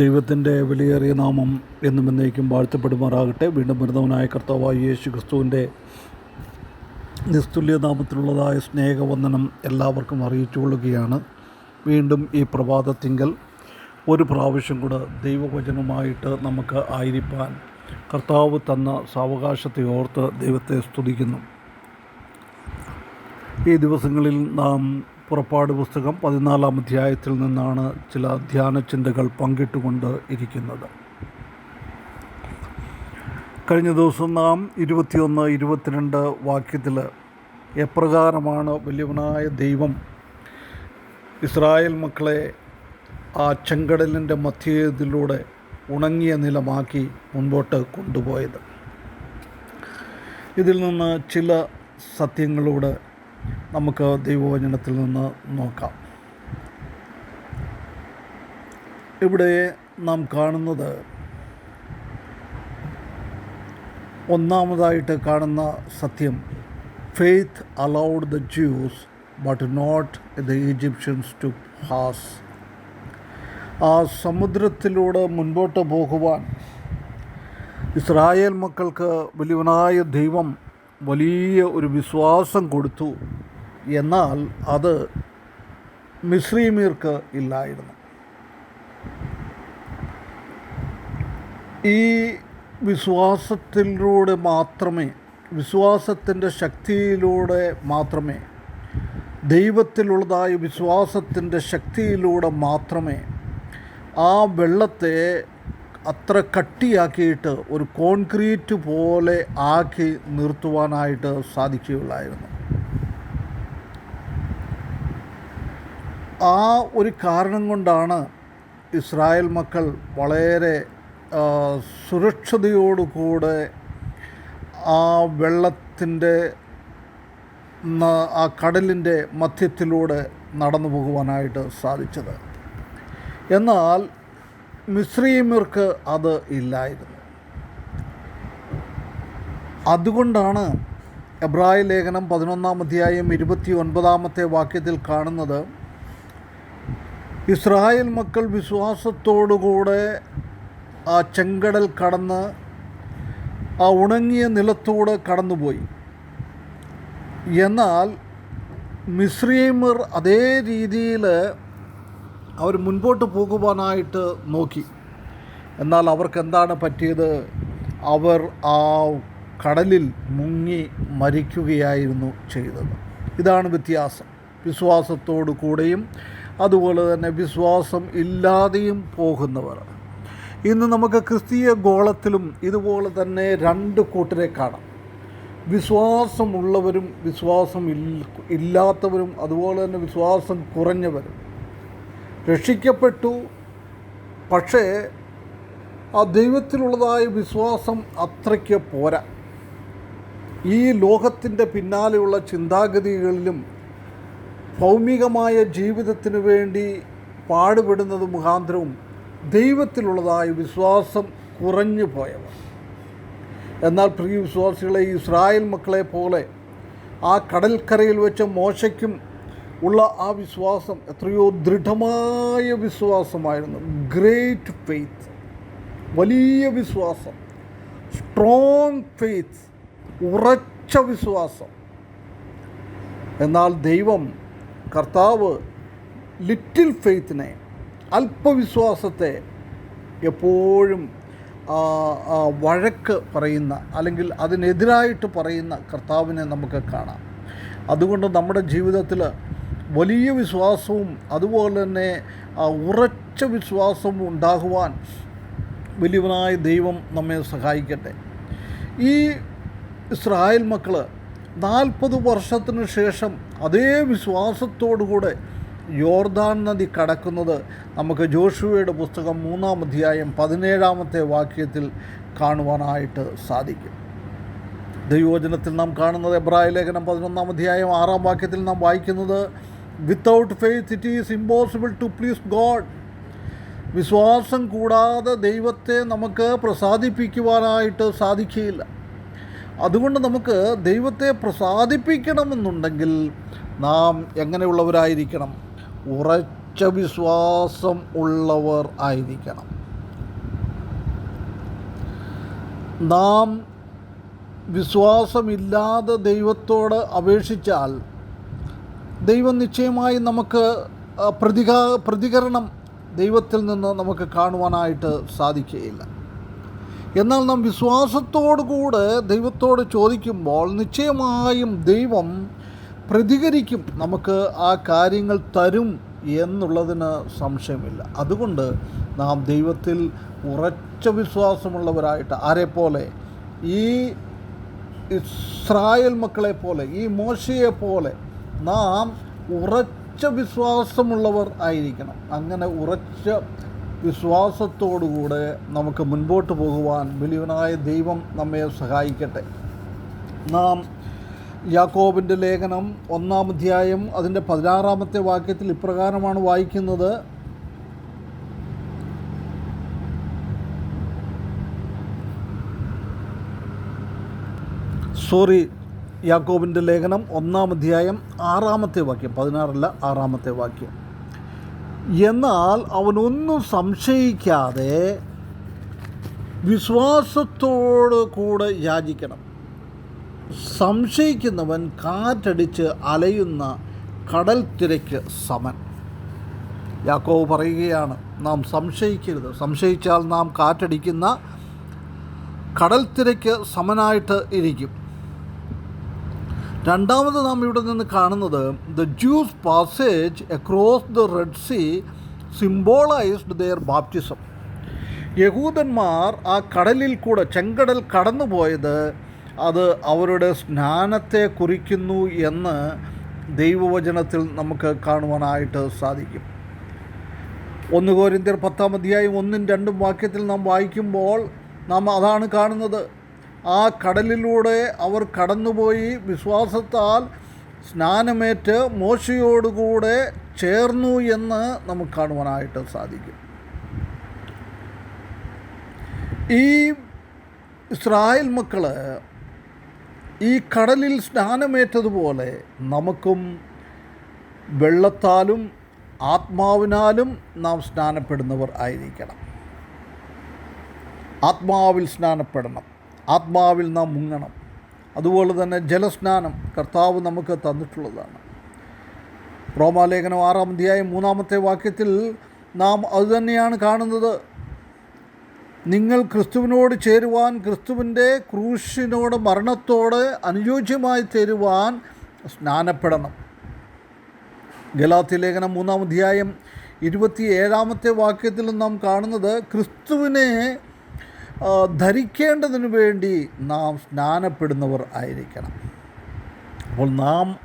ദൈവത്തിന്റെ വിലയേറിയ നാമം എന്നും എന്നേക്കും വാഴ്ത്തപ്പെടുമാറാകട്ടെ. വീണ്ടും വരുന്നവനായ കർത്താവായ യേശു ക്രിസ്തുവിന്റെ നിസ്തുല്യ നാമത്തിലുള്ളതായ സ്നേഹവന്ദനം എല്ലാവർക്കും അറിയിച്ചുകൊള്ളുകയാണ്. വീണ്ടും ഈ പ്രഭാതത്തിങ്കൽ ഒരു പ്രാവശ്യം കൂടെ ദൈവവചനമായിട്ട് നമുക്ക് ആയിരിക്കാൻ കർത്താവ് തന്ന സാവകാശത്തെ ഓർത്ത് ദൈവത്തെ സ്തുതിക്കുന്നു. ഈ ദിവസങ്ങളിൽ നാം പുറപ്പാട് പുസ്തകം പതിനാലാം അധ്യായത്തിൽ നിന്നാണ് ചില ധ്യാന ചിന്തകൾ പങ്കിട്ടുകൊണ്ട് ഇരിക്കുന്നത്. കഴിഞ്ഞ ദിവസം നാം ഇരുപത്തിയൊന്ന് ഇരുപത്തിരണ്ട് വാക്യത്തിൽ എപ്രകാരമാണ് വലിയവനായ ദൈവം ഇസ്രായേൽ മക്കളെ ആ ചെങ്കടലിന്റെ മധ്യത്തിലൂടെ ഉണങ്ങിയ നിലമാക്കി മുൻപോട്ട് കൊണ്ടുപോയത്. ഇതിൽ നിന്ന് ചില സത്യങ്ങളോട് നമുക്ക് ദൈവവചനത്തിൽ നിന്ന് നോക്കാം. ഇവിടെ നാം കാണുന്നത് ഒന്നാമതായിട്ട് കാണുന്ന സത്യം. Faith allowed the Jews but not the Egyptians to has ആ സമുദ്രത്തിലൂടെ മുൻപോട്ട് പോകുവാൻ ഇസ്രായേൽ മക്കൾക്ക് വലിയവനായ ദൈവം വലിയ ഒരു വിശ്വാസം കൊടുത്തു എന്നാൽ അത് മിശ്രീമീർക്ക് ഇല്ലായിരുന്നു. ഈ വിശ്വാസത്തിലൂടെ മാത്രമേ വിശ്വാസത്തിന്റെ ശക്തിയിലൂടെ മാത്രമേ ദൈവത്തിലുള്ളതായ വിശ്വാസത്തിന്റെ ശക്തിയിലൂടെ മാത്രമേ ആ വെള്ളത്തെ അത്ര കട്ടിയാക്കിയിട്ട് ഒരു കോൺക്രീറ്റ് പോലെ ആക്കി നിർത്തുവാനായിട്ട് സാധിക്കുകയുള്ളായിരുന്നു. ആ ഒരു കാരണം കൊണ്ടാണ് ഇസ്രായേൽ മക്കൾ വളരെ സുരക്ഷതയോടുകൂടെ ആ വെള്ളത്തിന്റെ ആ കടലിന്റെ മധ്യത്തിലൂടെ നടന്നു പോകുവാനായിട്ട് സാധിച്ചത്. എന്നാൽ മിശ്രീമിർക്ക് അത് ഇല്ലായിരുന്നു. അതുകൊണ്ടാണ് എബ്രായ ലേഖനം പതിനൊന്നാം അധ്യായം ഇരുപത്തി ഒൻപതാമത്തെ വാക്യത്തിൽ കാണുന്നത് ഇസ്രായേൽ മക്കൾ വിശ്വാസത്തോടുകൂടെ ആ ചെങ്കടൽ കടന്ന് ആ ഉണങ്ങിയ നിലത്തൂടെ കടന്നുപോയി. എന്നാൽ മിശ്രീമർ അതേ രീതിയിൽ അവർ മുൻപോട്ട് പോകുവാനായിട്ട് നോക്കി. എന്നാൽ അവർക്ക് എന്താണ് പറ്റിയത്? അവർ ആ കടലിൽ മുങ്ങി മരിക്കുകയായിരുന്നു ചെയ്തത്. ഇതാണ് വ്യത്യാസം. വിശ്വാസത്തോടു കൂടെയും അതുപോലെ തന്നെ വിശ്വാസം ഇല്ലാതെയും പോകുന്നവർ. ഇന്ന് നമുക്ക് ക്രിസ്തീയ ഗോളത്തിലും ഇതുപോലെ തന്നെ രണ്ട് കൂട്ടരെ കാണാം. വിശ്വാസമുള്ളവരും വിശ്വാസം ഇല്ലാത്തവരും അതുപോലെ തന്നെ വിശ്വാസം കുറഞ്ഞവരും. രക്ഷിക്കപ്പെട്ടു. പക്ഷേ ആ ദൈവത്തിലുള്ളതായ വിശ്വാസം അത്രയ്ക്ക് പോരാ. ഈ ലോകത്തിന്റെ പിന്നാലെയുള്ള ചിന്താഗതികളിലും ഭൗമികമായ ജീവിതത്തിന് വേണ്ടി പാടുപെടുന്നത് മുഖാന്തരവും ദൈവത്തിലുള്ളതായ വിശ്വാസം കുറഞ്ഞു പോയവർ. എന്നാൽ പ്രിയ വിശ്വാസികളെ ഇസ്രായേൽ മക്കളെ പോലെ ആ കടൽക്കരയിൽ വെച്ച മോശയ്ക്കും ഉള്ള ആ വിശ്വാസം എത്രയോ ദൃഢമായ വിശ്വാസമായിരുന്നു. ഗ്രേറ്റ് ഫെയ്ത്ത് വലിയ വിശ്വാസം. സ്ട്രോങ് ഫെയ്ത്ത് ഉറച്ച വിശ്വാസം. എന്നാൽ ദൈവം കർത്താവ് ലിറ്റിൽ ഫെയ്ത്തിനെ അല്പവിശ്വാസത്തെ എപ്പോഴും വഴക്ക് പറയുന്ന അല്ലെങ്കിൽ അതിനെതിരായിട്ട് പറയുന്ന കർത്താവിനെ നമുക്ക് കാണാം. അതുകൊണ്ട് നമ്മുടെ ജീവിതത്തിൽ വലിയ വിശ്വാസവും അതുപോലെ തന്നെ ഉറച്ച വിശ്വാസവും ഉണ്ടാകുവാൻ വലിയവനായ ദൈവം നമ്മെ സഹായിക്കട്ടെ. ഈ ഇസ്രായേൽ മക്കൾ നാൽപ്പത് വർഷത്തിന് ശേഷം അതേ വിശ്വാസത്തോടുകൂടെ യോർദാൻ നദി കടക്കുന്നത് നമുക്ക് ജോഷുവയുടെ പുസ്തകം മൂന്നാം അധ്യായം പതിനേഴാമത്തെ വാക്യത്തിൽ കാണുവാനായിട്ട് സാധിക്കും. ദൈവോചനത്തിൽ നാം കാണുന്നത് എബ്രായ ലേഖനം പതിനൊന്നാം അധ്യായം ആറാം വാക്യത്തിൽ നാം വായിക്കുന്നത് without faith it is impossible to please God വിശ്വാസം കൂടാതെ ദൈവത്തെ നമുക്ക് പ്രസാദിപ്പിക്കുവാനായിട്ട് സാധിക്കുകയില്ല. അതുകൊണ്ട് നമുക്ക് ദൈവത്തെ പ്രസാദിപ്പിക്കണമെന്നുണ്ടെങ്കിൽ നാം എങ്ങനെയുള്ളവരായിരിക്കണം? ഉറച്ച വിശ്വാസം ഉള്ളവർ ആയിരിക്കണം. നാം വിശ്വാസമില്ലാതെ ദൈവത്തോട് അപേക്ഷിച്ചാൽ ദൈവം നിശ്ചയമായി നമുക്ക് പ്രതികാ പ്രതികരണം ദൈവത്തിൽ നിന്ന് നമുക്ക് കാണുവാനായിട്ട് സാധിക്കുകയില്ല. എന്നാൽ നാം വിശ്വാസത്തോടു കൂടെ ദൈവത്തോട് ചോദിക്കുമ്പോൾ നിശ്ചയമായും ദൈവം പ്രതികരിക്കും നമുക്ക് ആ കാര്യങ്ങൾ തരും എന്നുള്ളതിന് സംശയമില്ല. അതുകൊണ്ട് നാം ദൈവത്തിൽ ഉറച്ച വിശ്വാസമുള്ളവരായിട്ട് ആരെപ്പോലെ ഈ ഇസ്രായേൽ മക്കളെ പോലെ ഈ മോശയെ പോലെ നാം ഉറച്ച വിശ്വാസമുള്ളവർ ആയിരിക്കണം. അങ്ങനെ ഉറച്ച വിശ്വാസത്തോടുകൂടെ നമുക്ക് മുൻപോട്ട് പോകുവാൻ വലിയവനായ ദൈവം നമ്മെ സഹായിക്കട്ടെ. നാം യാക്കോബിന്റെ ലേഖനം ഒന്നാം അധ്യായം അതിന്റെ പതിനാറാമത്തെ വാക്യത്തിൽ ഇപ്രകാരമാണ് വായിക്കുന്നത്. സോറി യാക്കോബിന്റെ ലേഖനം ഒന്നാം അധ്യായം ആറാമത്തെ വാക്യം പതിനാറല്ല ആറാമത്തെ വാക്യം. എന്നാൽ അവനൊന്നും സംശയിക്കാതെ വിശ്വാസത്തോട് കൂടെ യാചിക്കണം. സംശയിക്കുന്നവൻ കാറ്റടിച്ച് അലയുന്ന കടൽ തിരക്ക് സമൻ. യാക്കോവ് പറയുകയാണ് നാം സംശയിക്കരുത്. സംശയിച്ചാൽ നാം കാറ്റടിക്കുന്ന കടൽ തിരക്ക് സമനായിട്ട് ഇരിക്കും. രണ്ടാമത് നാം ഇവിടെ നിന്ന് കാണുന്നത് the Jews passage across the Red Sea symbolized their baptism യഹൂദന്മാർ ആ കടലിൽ കൂടെ ചെങ്കടൽ കടന്നുപോയത് അത് അവരുടെ സ്നാനത്തെ കുറിക്കുന്നു എന്ന് ദൈവവചനത്തിൽ നമുക്ക് കാണുവാനായിട്ട് സാധിക്കും. ഒന്ന് കോരിന്ത്യർ പത്താം അധ്യായം ഒന്നും രണ്ടും വാക്യത്തിൽ നാം വായിക്കുമ്പോൾ നാം അതാണ് കാണുന്നത്. ആ കടലിലൂടെ അവർ കടന്നുപോയി വിശ്വാസത്താൽ സ്നാനമേറ്റ് മോശയോടുകൂടെ ചേർന്നു എന്ന് നമുക്ക് കാണുവാനായിട്ട് സാധിക്കും. ഈ ഇസ്രായേൽ മക്കൾ ഈ കടലിൽ സ്നാനമേറ്റതുപോലെ നമുക്കും വെള്ളത്താലും ആത്മാവിനാലും നാം സ്നാനപ്പെടുന്നവർ ആയിരിക്കണം. ആത്മാവിൽ സ്നാനപ്പെടണം. ആത്മാവിൽ നാം മുങ്ങണം. അതുപോലെ തന്നെ ജലസ്നാനം കർത്താവ് നമുക്ക് തന്നിട്ടുള്ളതാണ്. റോമാലേഖനം ആറാം അധ്യായം മൂന്നാമത്തെ വാക്യത്തിൽ നാം അതുതന്നെയാണ് കാണുന്നത്. നിങ്ങൾ ക്രിസ്തുവിനോട് ചേരുവാൻ ക്രിസ്തുവിന്റെ ക്രൂശിനോട് മരണത്തോട് അനുയോജ്യമായി ചേരുവാൻ സ്നാനപ്പെടണം. ഗലാത്തി ലേഖനം മൂന്നാം അധ്യായം ഇരുപത്തി ഏഴാമത്തെ വാക്യത്തിൽ നാം കാണുന്നത് ക്രിസ്തുവിനെ ധരിക്കേണ്ടതിന് വേണ്ടി നാം സ്നാനപ്പെടുന്നവർ ആയിരിക്കണം. അപ്പോൾ നാം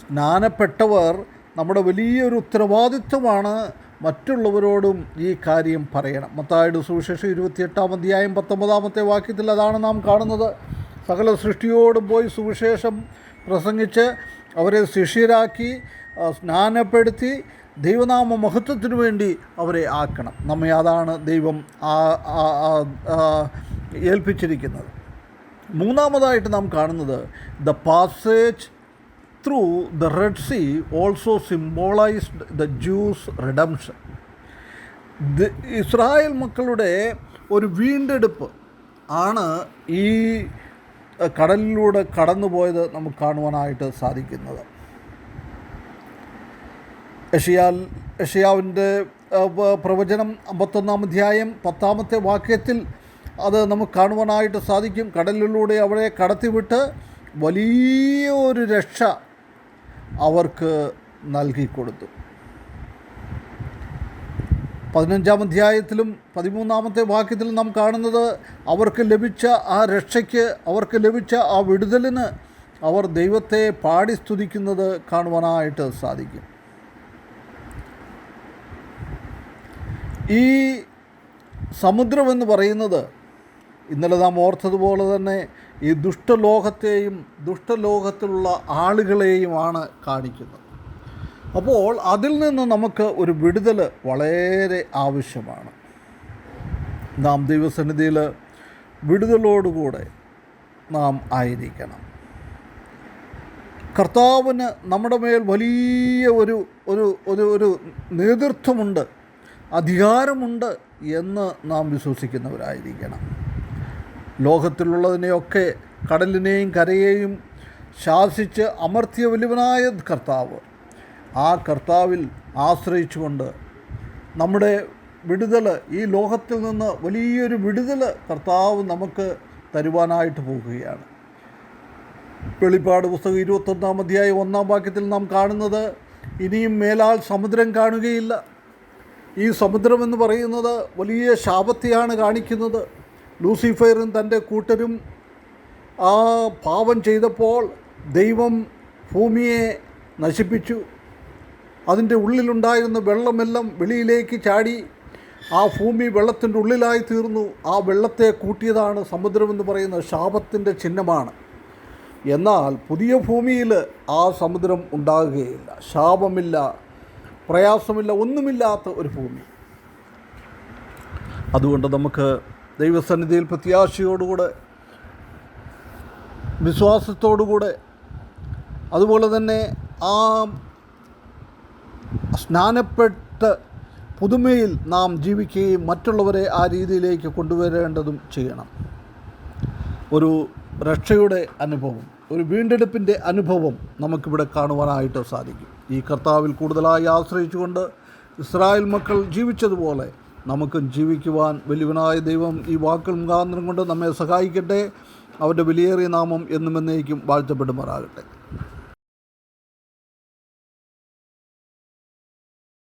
സ്നാനപ്പെട്ടവർ നമ്മുടെ വലിയൊരു ഉത്തരവാദിത്വമാണ്. മറ്റുള്ളവരോടും ഈ കാര്യം പറയണം. മത്തായുടെ സുവിശേഷം ഇരുപത്തിയെട്ടാം അധ്യായം പത്തൊമ്പതാമത്തെ വാക്യത്തിൽ അതാണ് നാം കാണുന്നത്. സകല സൃഷ്ടിയോടും പോയി സുവിശേഷം പ്രസംഗിച്ച് അവരെ ശിഷ്യരാക്കി സ്നാനപ്പെടുത്തി ദൈവനാമ മഹത്വത്തിന് വേണ്ടി അവരെ ആക്കണം. നമ്മെ അതാണ് ദൈവം ഏൽപ്പിച്ചിരിക്കുന്നത്. മൂന്നാമതായിട്ട് നാം കാണുന്നത് the passage through the Red Sea also symbolized the Jews redemption Israel മക്കളുടെ ഒരു വീണ്ടെടുപ്പ് ആണ് ഈ കടലിലൂടെ കടന്നുപോയത് നമുക്ക് കാണുവാനായിട്ട് സാധിക്കുന്നത്. യഷിയാൽ യഷിയാവിന്റെ പ്രവചനം അമ്പത്തൊന്നാം അധ്യായം പത്താമത്തെ വാക്യത്തിൽ അത് നമുക്ക് കാണുവാനായിട്ട് സാധിക്കും. കടലിലൂടെ അവരെ കടത്തിവിട്ട് വലിയ ഒരു രക്ഷ അവർക്ക് നൽകിക്കൊടുത്തു. പതിനഞ്ചാം അധ്യായത്തിലും പതിമൂന്നാമത്തെ വാക്യത്തിലും നാം കാണുന്നത് അവർക്ക് ലഭിച്ച ആ രക്ഷയ്ക്ക് അവർക്ക് ലഭിച്ച ആ വിടുതലിന് അവർ ദൈവത്തെ പാടി സ്തുതിക്കുന്നത് കാണുവാനായിട്ട് സാധിക്കും. ഈ സമുദ്രമെന്ന് പറയുന്നത് ഇന്നലെ നാം ഓർത്തതുപോലെ തന്നെ ഈ ദുഷ്ടലോകത്തെയും ദുഷ്ടലോകത്തിലുള്ള ആളുകളെയുമാണ് കാണിക്കുന്നത്. അപ്പോൾ അതിൽ നിന്ന് നമുക്ക് ഒരു വിടുതൽ വളരെ ആവശ്യമാണ്. നാം ദൈവസന്നിധിയിൽ വിടുതലോടുകൂടെ നാം ആയിരിക്കണം. കർത്താവിന് നമ്മുടെ മേൽ വലിയ ഒരു ഒരു ഒരു ഒരു നേതൃത്വമുണ്ട്. അധികാരമുണ്ട് എന്ന് നാം വിശ്വസിക്കുന്നവരായിരിക്കണം. ലോകത്തിലുള്ളതിനെയൊക്കെ കടലിനെയും കരയെയും ശാസിച്ച് അമർത്തിയ വലുവനായ കർത്താവ് ആ കർത്താവിൽ ആശ്രയിച്ചുകൊണ്ട് നമ്മുടെ വിടുതൽ ഈ ലോകത്തിൽ നിന്ന് വലിയൊരു വിടുതൽ കർത്താവ് നമുക്ക് തരുവാനായിട്ട് പോകുകയാണ്. വെളിപ്പാട് പുസ്തകം ഇരുപത്തൊന്നാം അധ്യായം ഒന്നാം വാക്യത്തിൽ നാം കാണുന്നത് ഇനിയും മേലാൽ സമുദ്രം കാണുകയില്ല. ഈ സമുദ്രമെന്ന് പറയുന്നത് വലിയ ശാപത്തെയാണ് കാണിക്കുന്നത്. ലൂസിഫയറും തന്റെ കൂട്ടരും ആ പാപം ചെയ്തപ്പോൾ ദൈവം ഭൂമിയെ നശിപ്പിച്ചു. അതിന്റെ ഉള്ളിലുണ്ടായിരുന്ന വെള്ളമെല്ലാം വെളിയിലേക്ക് ചാടി. ആ ഭൂമി വെള്ളത്തിന്റെ ഉള്ളിലായി തീർന്നു. ആ വെള്ളത്തെ കൂട്ടിയതാണ് സമുദ്രമെന്ന് പറയുന്ന ശാപത്തിന്റെ ചിഹ്നമാണ്. എന്നാൽ പുതിയ ഭൂമിയിൽ ആ സമുദ്രം ഉണ്ടാകുകയില്ല. ശാപമില്ല. പ്രയാസമില്ല ഒന്നുമില്ലാത്ത ഒരു ഭൂമി. അതുകൊണ്ട് നമുക്ക് ദൈവസന്നിധിയിൽ പ്രത്യാശയോടുകൂടെ വിശ്വാസത്തോടുകൂടെ അതുപോലെ തന്നെ ആ സ്നാനപ്പെട്ട പുതുമയിൽ നാം ജീവിക്കുകയും മറ്റുള്ളവരെ ആ രീതിയിലേക്ക് കൊണ്ടുവരേണ്ടതും ചെയ്യണം. ഒരു രക്ഷയുടെ അനുഭവം. ഒരു വീണ്ടെടുപ്പിന്റെ അനുഭവം നമുക്കിവിടെ കാണുവാനായിട്ട് സാധിക്കും. ഈ കർത്താവിൽ കൂടുതലായി ആശ്രയിച്ചുകൊണ്ട് ഇസ്രായേൽ മക്കൾ ജീവിച്ചതുപോലെ നമുക്കും ജീവിക്കുവാൻ വലിയവനായ ദൈവം ഈ വാക്കൾ മുഖാന്തരം കൊണ്ട് നമ്മെ സഹായിക്കട്ടെ. അവരുടെ വിലയേറിയ നാമം എന്നും എന്നേക്കും വാഴ്ത്തപ്പെടുമാറാകട്ടെ.